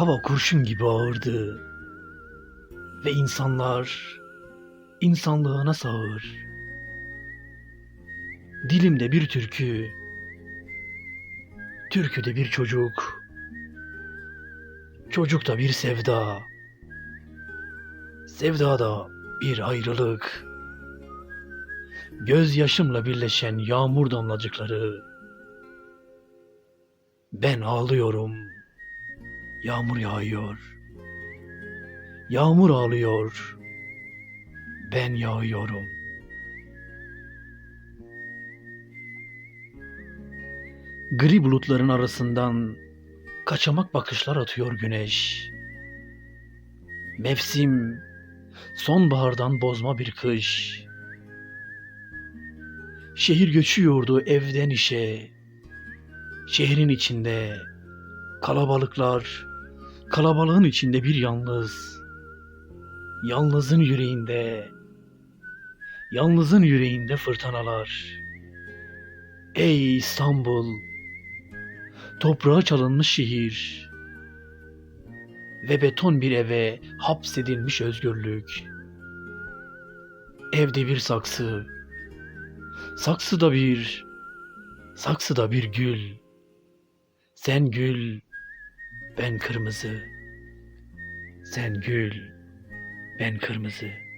Hava kurşun gibi ağırdı. Ve insanlar insanlığına sağır. Dilimde bir türkü, türküde bir çocuk, çocukta bir sevda, sevdada bir ayrılık, gözyaşımla birleşen yağmur damlacıkları, ben ağlıyorum, yağmur yağıyor, yağmur ağlıyor, ben yağıyorum. Gri bulutların arasından kaçamak bakışlar atıyor güneş. Mevsim sonbahardan bozma bir kış. Şehir göçüyordu evden işe. Şehrin içinde kalabalıklar, kalabalığın içinde bir yalnız. Yalnızın yüreğinde, yalnızın yüreğinde fırtınalar. Ey İstanbul, toprağa çalınmış şehir ve beton bir eve hapsedilmiş özgürlük. Evde bir saksı, saksıda bir, saksıda bir gül. Sen gül, ben kırmızı. Sen gül, ben kırmızı.